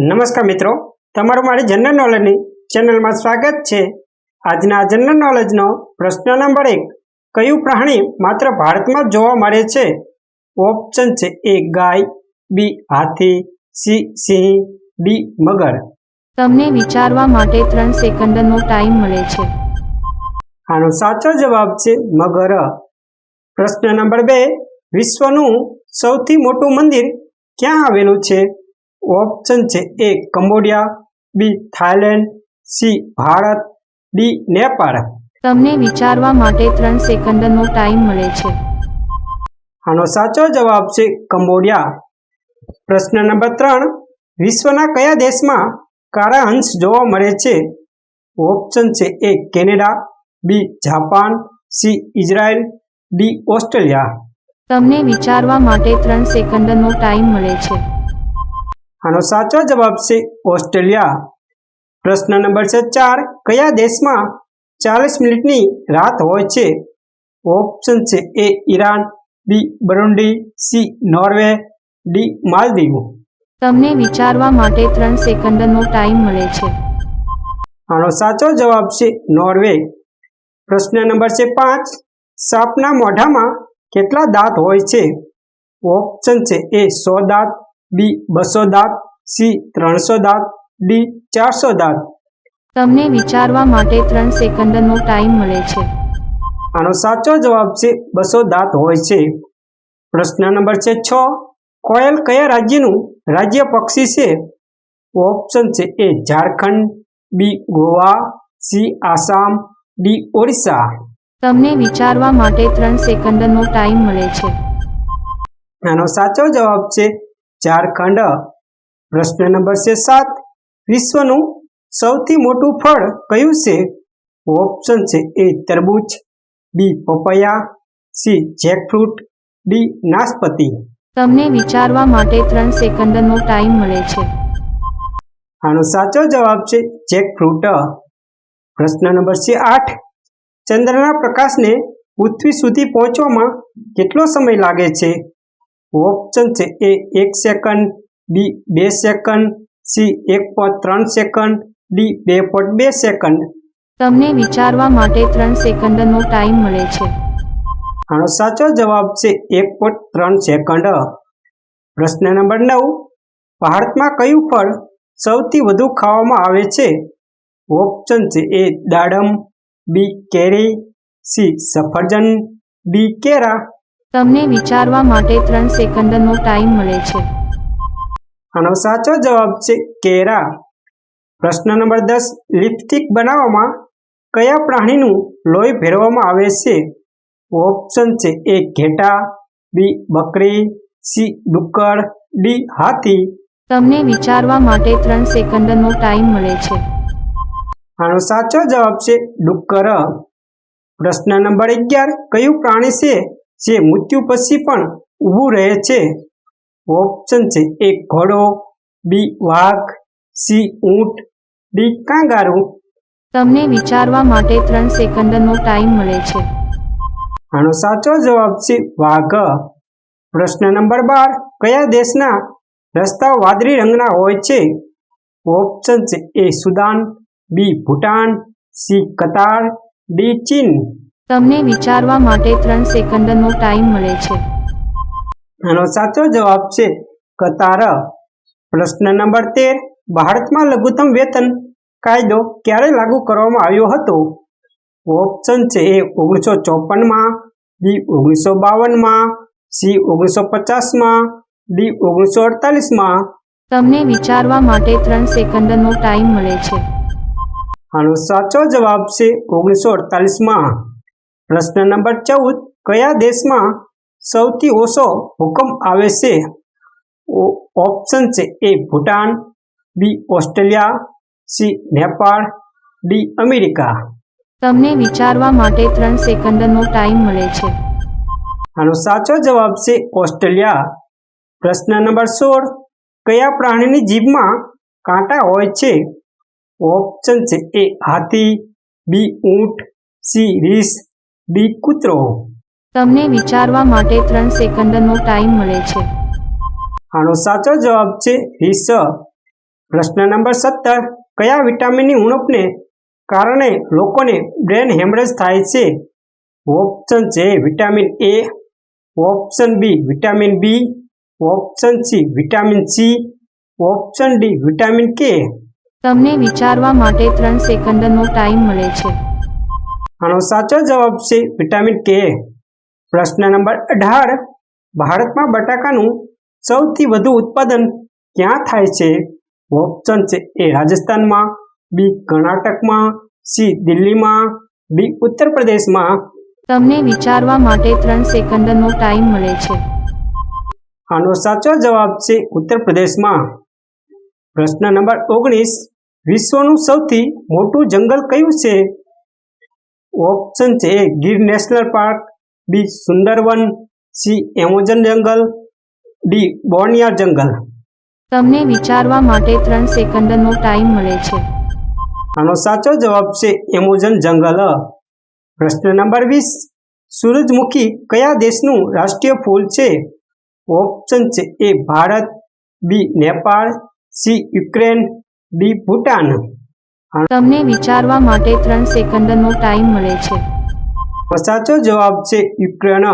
નમસ્કાર મિત્રો તમારું મારી જનરલ નોલેજની ચેનલમાં સ્વાગત છે. આજના જનરલ નોલેજનો પ્રશ્ન નંબર એક કયું પ્રાણી માત્ર ભારતમાં જોવા મળે છે? ઓપ્શન છે એ ગાય બી હાથી સી સિંહ ડી મગર. તમને વિચારવા માટે ત્રણ સેકન્ડનો ટાઈમ મળે છે. આનો સાચો જવાબ છે મગર. પ્રશ્ન નંબર બે વિશ્વનું સૌથી મોટું મંદિર ક્યાં આવેલું છે? ઓપ્શન છે A Cambodia B Thailand C Bharat D Nepal. તમને વિચારવા માટે ત્રણ સેકન્ડનો ટાઈમ મળે છે. આનો સાચો જવાબ છે કંબોડિયા. પ્રશ્ન નંબર ત્રણ વિશ્વના કયા દેશમાં કાળા હંસ જોવા મળે છે? ઓપ્શન છે A Canada B Japan C Israel D Australia. તમને વિચારવા માટે ત્રણ સેકન્ડનો ટાઈમ મળે છે. આનો સાચો જવાબ છે ઓસ્ટ્રેલિયા. પ્રશ્ન નંબર છે ચાર કયા દેશમાં ચાલીસ મિનિટની રાત હોય છે? ઓપ્શન છે A Iran B Burundi C Norway D Maldives. તમને વિચારવા માટે ત્રણ સેકન્ડનો ટાઈમ મળે છે. આનો સાચો જવાબ છે નોર્વે. પ્રશ્ન નંબર છે પાંચ સાપના મોઢામાં કેટલા દાંત હોય છે? ઓપ્શન છે એ સો દાંત બી બસો દાંત સી ત્રણસો દાંત ડી ચારસો દાંત. તમને વિચારવા માટે ત્રણ સેકન્ડનો ટાઈમ મળે છે. આનો સાચો જવાબ છે બસો દાંત હોય છે. પ્રશ્ન નંબર છે છ. કોયલ કયા રાજ્યનું રાજ્ય પક્ષી છે? ઓપ્શન છે A Jharkhand B Goa C Assam D Orissa. તમને વિચારવા માટે ત્રણ સેકન્ડનો ટાઈમ મળે છે. આનો સાચો જવાબ છે ઝારખંડ પ્રશ્ન નંબર છે સાત. વિશ્વનું સૌથી મોટું ફળ કયું છે? ઓપ્શન છે એ તરબૂચ બી પપૈયા સી જેકફ્રૂટ ડી નાશપતિ. તમને વિચારવા માટે ત્રણ સેકન્ડનો ટાઈમ મળે છે. આનો સાચો જવાબ છે જેકફ્રૂટ પ્રશ્ન નંબર છે આઠ. ચંદ્રના પ્રકાશને પૃથ્વી સુધી પહોંચવામાં કેટલો સમય લાગે છે? ઓપ્શન છે એ એક સેકન્ડ બી બે સેકન્ડ સી એક પોઈન્ટ ત્રણ સેકન્ડ ડી બે પોઈન્ટ બે સેકન્ડ તમને વિચારવા માટે ત્રણ સેકન્ડનો ટાઈમ મળે છે. આનો સાચો જવાબ છે એક પોઈન્ટ ત્રણ સેકન્ડ પ્રશ્ન નંબર નવ ભારતમાં કયું ફળ સૌથી વધુ ખાવામાં આવે છે? ઓપ્શન છે એ દાડમ બી કેરી સી સફરજન ડી કેરા તમને વિચારવા માટે ત્રણ સેકન્ડનો ટાઈમ મળે છે. આનો સાચો જવાબ છે કેરા. પ્રશ્ન નંબર દસ લિપસ્ટિક બનાવવામાં કયા પ્રાણીનું લોહી ભેરવામાં આવે છે? ઓપ્શન છે એ ઘેટા બી બકરી સી ડુક્કર ડી હાથી. તમને વિચારવા માટે ત્રણ સેકન્ડનો ટાઈમ મળે છે. આનો સાચો જવાબ છે ડુક્કર. પ્રશ્ન નંબર અગિયાર કયું પ્રાણી છે? જે મૃત્યુ પછી પણ ઊભું રહે છે. ઓપ્શન છે એ ઘોડો બી વાઘ સી ઊંટ ડી કાંગારું. તમને વિચારવા માટે ત્રણ સેકન્ડનો ટાઈમ મળે છે. આનો સાચો જવાબ છે વાઘ. પ્રશ્ન નંબર બાર કયા દેશના રસ્તાઓ વાદળી રંગના હોય છે? ઓપ્શન છે A Sudan B Bhutan C Qatar D China. તમને વિચારવા માટે ત્રણ સેકન્ડનો ટાઈમ મળે છે. આનો સાચો જવાબ છે કતાર. પ્રશ્ન નંબર તેર. ભારતમાં લઘુત્તમ વેતન કાયદો ક્યારે લાગુ કરવામાં આવ્યો હતો? ઓપ્શન છે એ ઓગણીસો ચોપનમાં બી ઓગણીસો બાવનમાં સી ઓગણીસો પચાસમાં ડી ઓગણીસો અડતાલીસમાં. તમને વિચારવા માટે ત્રણ સેકન્ડનો ટાઈમ મળે છે. આનો સાચો જવાબ છે ઓગણીસો અડતાલીસમાં. પ્રશ્ન નંબર ચૌદ કયા દેશમાં સૌથી ઓછો હુકમ આવે છે? ઓપ્શન છે A Bhutan B Australia C Nepal D America. તમને વિચારવા માટે ત્રણ સેકન્ડનો ટાઈમ મળે છે. આનો સાચો જવાબ છે ઓસ્ટ્રેલિયા. પ્રશ્ન નંબર સોળ કયા પ્રાણીની જીભમાં કાંટા હોય છે? ઓપ્શન છે એ હાથી બી ઊંટ સી રીસ ડી કૂતરો તમને વિચારવા માટે ત્રણ સેકન્ડનો ટાઈમ મળે છે. આનો સાચો જવાબ છે હિસ. પ્રશ્ન નંબર સત્તર. કયા વિટામિનની ઉણપને કારણે લોકોને બ્રેન હેમરેજ થાય છે? ઓપ્શન છે vitamin A option B vitamin B option C vitamin C option D vitamin K. તમને વિચારવા માટે ત્રણ સેકન્ડનો ટાઈમ મળે છે. આનો સાચો જવાબ છે વિટામિન કે. પ્રશ્ન નંબર અઢાર. ભારતમાં બટાકાનું સૌથી વધુ ઉત્પાદન ક્યાં થાય છે? ઓપ્શન છે એ રાજસ્થાનમાં બી કર્ણાટકમાં સી દિલ્હીમાં બી ઉત્તર પ્રદેશમાં તમને વિચારવા માટે ત્રણ સેકન્ડનો ટાઈમ મળે છે. આનો સાચો જવાબ છે ઉત્તર પ્રદેશમાં પ્રશ્ન નંબર ઓગણીસ. વિશ્વનું સૌથી મોટું જંગલ કયું છે? ઓપ્શન છે A Gir national park B Sundarban C Amazon જંગલ ડી બોર્નિયા જંગલ. તમને વિચારવા માટે ત્રણ સેકન્ડનો ટાઈમ મળે છે. આનો સાચો જવાબ છે એમોઝન જંગલ. પ્રશ્ન નંબર વીસ સૂરજમુખી કયા દેશનું રાષ્ટ્રીય ફૂલ છે? ઓપ્શન છે A Bharat B Nepal C Ukraine D Bhutan. તમને વિચારવા માટે ત્રણ સેકન્ડનો ટાઈમ મળે છે. સાચો જવાબ છે યુક્રેન.